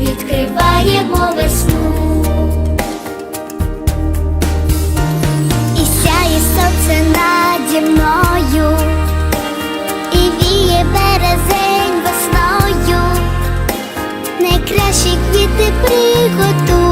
відкриваємо весну. І сяє сонце наді мною, і віє березень весною, найкращі квіти приготуй.